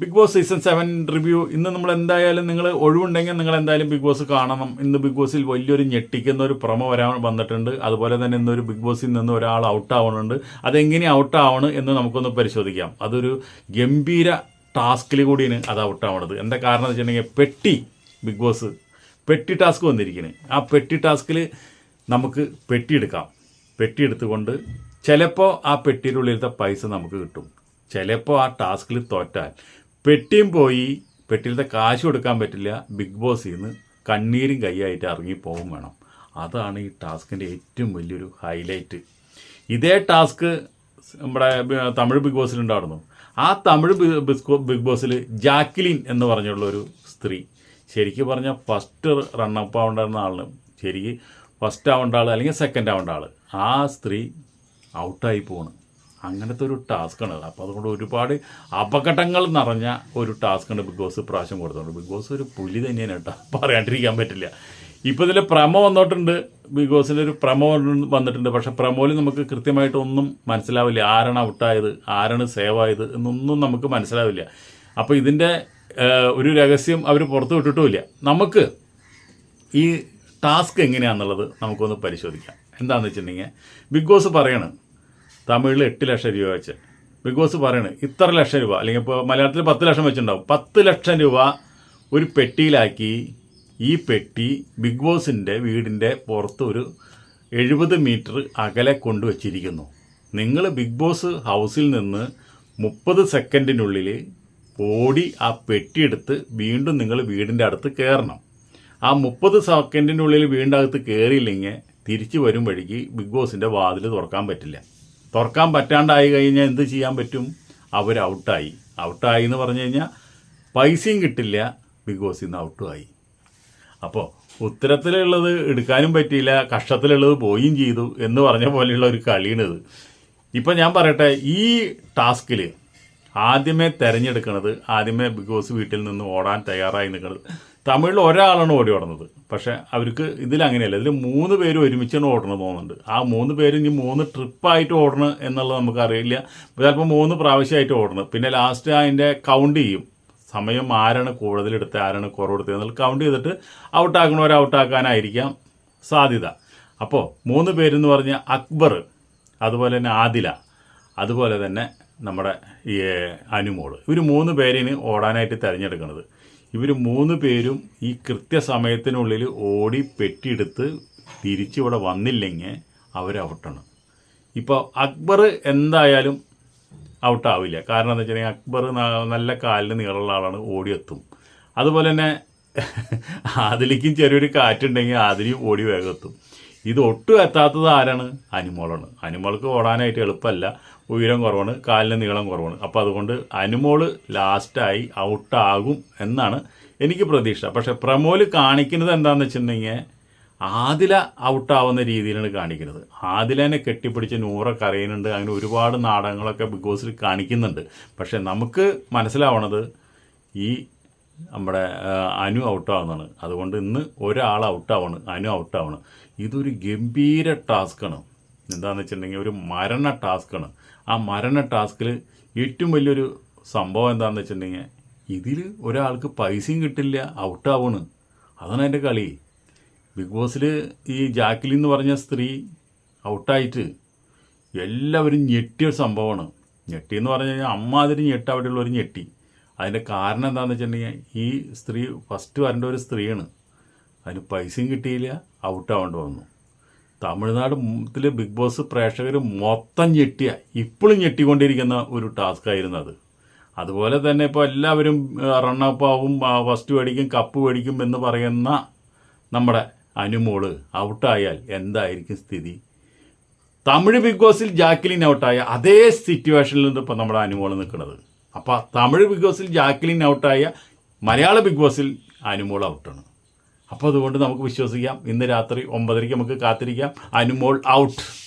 Bigg Boss season seven review ഇന്ന് നമ്മൾ എന്തായാലും നിങ്ങൾ ഒഴിവുണ്ടെങ്കിൽ നിങ്ങൾ എന്തായാലും ബിഗ് ബോസ് കാണണം. ഇന്ന് ബിഗ് ബോസിൽ വലിയൊരു ഞെട്ടിക്കുന്ന ഒരു പ്രമ വരാൻ വന്നിട്ടുണ്ട്. അതുപോലെ തന്നെ ഇന്നൊരു ബിഗ് ബോസിൽ നിന്ന് ഒരാൾ ഔട്ട് അതെങ്ങനെ ഔട്ട് എന്ന് നമുക്കൊന്ന് പരിശോധിക്കാം. അതൊരു ഗംഭീര ടാസ്കിൽ കൂടിയാണ് അത് ഔട്ട് ആവണത്. എന്താ കാരണം എന്ന് വെച്ചിട്ടുണ്ടെങ്കിൽ പെട്ടി ബിഗ് ബോസ് പെട്ടി ടാസ്ക് വന്നിരിക്കുന്നത് ആ പെട്ടി ടാസ്കിൽ നമുക്ക് പെട്ടി എടുക്കാം. പെട്ടി എടുത്തുകൊണ്ട് ചിലപ്പോൾ ആ പെട്ടിയുടെ ഉള്ളിലത്തെ പൈസ നമുക്ക് കിട്ടും. ചിലപ്പോൾ ആ ടാസ്കിൽ തോറ്റാൽ. പെട്ടിയും പോയി. പെട്ടിയിലത്തെ കാശ് കൊടുക്കാൻ പറ്റില്ല. ബിഗ് ബോസിൽ നിന്ന് കണ്ണീരും കൈയായിട്ട് ഇറങ്ങിപ്പോവും വേണം. അതാണ് ഈ ടാസ്കിന്റെ ഏറ്റവും വലിയൊരു ഹൈലൈറ്റ്. ഇതേ ടാസ്ക് നമ്മുടെ തമിഴ് ബിഗ് ബോസിൽ ഉണ്ടായിരുന്നു. ആ തമിഴ് ബിഗ് ബോസിൽ ജാക്ലിൻ എന്ന് പറഞ്ഞുള്ള ഒരു സ്ത്രീ. ശരിക്കും പറഞ്ഞാൽ ഫസ്റ്റ് റണ്ണപ്പ് ആവേണ്ടുന്ന ആളിന് ശരിക്ക് ഫസ്റ്റ് ആവേണ്ട ആൾ അല്ലെങ്കിൽ സെക്കൻഡ് ആവേണ്ട ആൾ ആ സ്ത്രീ ഔട്ടായി പോണ്. അങ്ങനത്തെ ഒരു ടാസ്ക്കാണ് അപ്പോൾ അതുകൊണ്ട് ഒരുപാട് അപകടങ്ങൾ നിറഞ്ഞ ഒരു ടാസ്ക്കാണ് ബിഗ് ബോസ് പ്രാവശ്യം കൊടുത്തുകൊണ്ട് ബിഗ് ബോസ് ഒരു പുലി തന്നെയാണ് കേട്ടോ. പറയാണ്ടിരിക്കാൻ പറ്റില്ല. ഇപ്പോൾ ഇതിൽ പ്രമോ വന്നിട്ടുണ്ട്. ബിഗ് ബോസിന്റെ ഒരു പ്രമോ വന്നിട്ടുണ്ട്. പക്ഷെ പ്രമോയിൽ നമുക്ക് കൃത്യമായിട്ട് ഒന്നും മനസ്സിലാവില്ല. ആരാണ് ഔട്ടായത്? ആരാണ് സേവ് ആയത് എന്നൊന്നും നമുക്ക് മനസ്സിലാവില്ല. അപ്പോൾ ഇതിന്റെ ഒരു രഹസ്യം അവർ പുറത്ത് വിട്ടിട്ടുമില്ല. നമുക്ക് ഈ ടാസ്ക് എങ്ങനെയാണെന്നുള്ളത് നമുക്കൊന്ന് പരിശോധിക്കാം. എന്താണെന്ന് വെച്ചിട്ടുണ്ടെങ്കിൽ ബിഗ് ബോസ് പറയണം തമിഴിൽ എട്ട് ലക്ഷം രൂപ വെച്ച്. ബിഗ് ബോസ് പറയണ് ഇത്ര ലക്ഷം രൂപ. അല്ലെങ്കിൽ ഇപ്പോൾ മലയാളത്തിൽ പത്ത് ലക്ഷം വെച്ചിട്ടുണ്ടാവും. പത്ത് ലക്ഷം രൂപ ഒരു പെട്ടിയിലാക്കി ഈ പെട്ടി ബിഗ് ബോസിന്റെ വീടിന്റെ പുറത്ത് ഒരു എഴുപത് മീറ്റർ അകലെ കൊണ്ടുവച്ചിരിക്കുന്നു നിങ്ങൾ ബിഗ് ബോസ് ഹൗസിൽ നിന്ന് മുപ്പത് സെക്കൻഡിനുള്ളിൽ ഓടി ആ പെട്ടിയെടുത്ത് വീണ്ടും നിങ്ങൾ വീടിന്റെ അടുത്ത് കയറണം. ആ മുപ്പത് സെക്കൻഡിനുള്ളിൽ വീടിന്റെ അകത്ത് കയറിയില്ലെങ്കിൽ തിരിച്ചു വരും വഴിക്ക് ബിഗ് ബോസിന്റെ വാതിൽ തുറക്കാൻ പറ്റില്ല. തുറക്കാൻ പറ്റാണ്ടായി കഴിഞ്ഞാൽ എന്ത് ചെയ്യാൻ പറ്റും? അവർ ഔട്ടായി. ഔട്ടായി എന്ന് പറഞ്ഞു കഴിഞ്ഞാൽ പൈസയും കിട്ടില്ല ബിഗ് ബോസിൽ നിന്ന് ഔട്ടുമായി. അപ്പോൾ ഉത്തരത്തിലുള്ളത് എടുക്കാനും പറ്റിയില്ല കഷ്ടത്തിലുള്ളത് പോയും ചെയ്തു എന്ന് പറഞ്ഞ പോലെയുള്ള ഒരു കളിയാണിത്. ഇപ്പം ഞാൻ പറയട്ടെ ഈ ടാസ്കിൽ ആദ്യമേ തിരഞ്ഞെടുക്കണത് ആദ്യമേ ബിഗ് ബോസ് വീട്ടിൽ നിന്ന് ഓടാൻ തയ്യാറായി നിൽക്കുന്നത് തമിഴിൽ ഒരാളാണ് ഓടി ഓടുന്നത് പക്ഷെ അവർക്ക് ഇതിൽ അങ്ങനെയല്ല. ഇതിൽ മൂന്ന് പേര് ഒരുമിച്ചാണ് ഓടണം തോന്നുന്നുണ്ട്. ആ മൂന്ന് പേര് ഇനി മൂന്ന് ട്രിപ്പായിട്ട് ഓടണം എന്നുള്ളത് നമുക്കറിയില്ല ചിലപ്പോൾ മൂന്ന് പ്രാവശ്യമായിട്ട് ഓടണം. പിന്നെ ലാസ്റ്റ് അതിന്റെ കൗണ്ട് ചെയ്യും. സമയം ആരാണ് കൂടുതലെടുത്ത് ആരാണ് കുറവെടുത്തത് എന്നുള്ളത് കൗണ്ട് ചെയ്തിട്ട് ഔട്ടാക്കണവർ ഔട്ടാക്കാനായിരിക്കാം സാധ്യത. അപ്പോൾ മൂന്ന് പേരെന്ന് പറഞ്ഞാൽ അക്ബർ അതുപോലെ തന്നെ ആദില അതുപോലെ തന്നെ നമ്മുടെ ഈ അനുമോൾ ഇവർ മൂന്ന് പേരിന് ഓടാനായിട്ട് തിരഞ്ഞെടുക്കുന്നത് ഇവർ മൂന്ന് പേരും ഈ കൃത്യസമയത്തിനുള്ളിൽ ഓടി പെട്ടിയെടുത്ത് തിരിച്ചിവിടെ വന്നില്ലെങ്കിൽ അവർ ഔട്ടാണ് ഇപ്പോൾ അക്ബർ എന്തായാലും ഔട്ടാവില്ല. കാരണം എന്താ വെച്ചിട്ടുണ്ടെങ്കിൽ അക്ബർ നല്ല കാലിന് നീളമുള്ള ആളാണ് ഓടിയെത്തും. അതുപോലെ തന്നെ ആദിലിക്കും ചെറിയൊരു കാറ്റുണ്ടെങ്കിൽ ആദിലിയും ഓടി വേഗം എത്തും. ഇത് ഒട്ടും എത്താത്തത് ആരാണ്? അനിമോളാണ്. അനിമോൾക്ക് ഓടാനായിട്ട് എളുപ്പമല്ല. ഉയരം കുറവാണ് കാലിന് നീളം കുറവാണ്. അപ്പോൾ അതുകൊണ്ട് അനുമോൾ ലാസ്റ്റായി ഔട്ടാകും എന്നാണ് എനിക്ക് പ്രതീക്ഷ. പക്ഷേ പ്രമോൽ കാണിക്കുന്നത് എന്താണെന്ന് വെച്ചിട്ടുണ്ടെങ്കിൽ ആദില ഔട്ടാവുന്ന രീതിയിലാണ് കാണിക്കുന്നത്. ആദിലനെ കെട്ടിപ്പിടിച്ച് നൂറ അറിയുന്നുണ്ട് അങ്ങനെ ഒരുപാട് നാടകങ്ങളൊക്കെ ബിഗ് ബോസിൽ കാണിക്കുന്നുണ്ട്. പക്ഷേ നമുക്ക് മനസ്സിലാവണത് ഈ നമ്മുടെ അനു ഔട്ടാവുന്നതാണ്. അതുകൊണ്ട് ഇന്ന് ഒരാൾ ഔട്ടാവണം അനു ഔട്ടാവണം. ഇതൊരു ഗംഭീര ടാസ്ക്കാണ്. എന്താണെന്ന് വെച്ചിട്ടുണ്ടെങ്കിൽ ഒരു മരണ ടാസ്ക്കാണ്. ആ മരണ ടാസ്കിൽ ഏറ്റവും വലിയൊരു സംഭവം എന്താണെന്ന് വെച്ചിട്ടുണ്ടെങ്കിൽ ഇതിൽ ഒരാൾക്ക് പൈസയും കിട്ടില്ല ഔട്ടാവണ് അതാണ് എന്റെ കളി. ബിഗ് ബോസിൽ ഈ ജാക്കിലി എന്ന് പറഞ്ഞ സ്ത്രീ ഔട്ടായിട്ട് എല്ലാവരും ഞെട്ടിയ ഒരു സംഭവമാണ്. ഞെട്ടി എന്ന് പറഞ്ഞു കഴിഞ്ഞാൽ അമ്മാതിരി ഞെട്ടി ഒരു ഞെട്ടി. അതിന്റെ കാരണം എന്താണെന്ന് വെച്ചിട്ടുണ്ടെങ്കിൽ ഈ സ്ത്രീ ഫസ്റ്റ് വരേണ്ട ഒരു സ്ത്രീയാണ്. അതിന് പൈസയും കിട്ടിയില്ല ഔട്ടാവേണ്ടി വന്നു. തമിഴ്നാട് ത്തിൽ ബിഗ് ബോസ് പ്രേക്ഷകർ മൊത്തം ഞെട്ടിയ. ഇപ്പോഴും ഞെട്ടിക്കൊണ്ടിരിക്കുന്ന ഒരു ടാസ്ക് ആയിരുന്നു അത്. അതുപോലെ തന്നെ ഇപ്പോൾ എല്ലാവരും റണ്ണപ്പ് ആവും ഫസ്റ്റ് മേടിക്കും കപ്പ് മേടിക്കും എന്ന് പറയുന്ന നമ്മുടെ അനുമോൾ ഔട്ടായാൽ എന്തായിരിക്കും സ്ഥിതി? തമിഴ് ബിഗ് ബോസിൽ ജാക്ലിൻ ഔട്ടായ അതേ സിറ്റുവേഷനിൽ നിന്ന് ഇപ്പോൾ നമ്മുടെ അനുമോൾ നിൽക്കുന്നത്. അപ്പോൾ തമിഴ് ബിഗ് ബോസിൽ ജാക്ലിൻ ഔട്ടായ മലയാള ബിഗ് ബോസിൽ അനുമോൾ ഔട്ടാണ്. അപ്പോൾ അതുകൊണ്ട് നമുക്ക് വിശ്വസിക്കാം. ഇന്ന് രാത്രി ഒമ്പതരയ്ക്ക് നമുക്ക് കാത്തിരിക്കാം. അനുമോൾ ഔട്ട്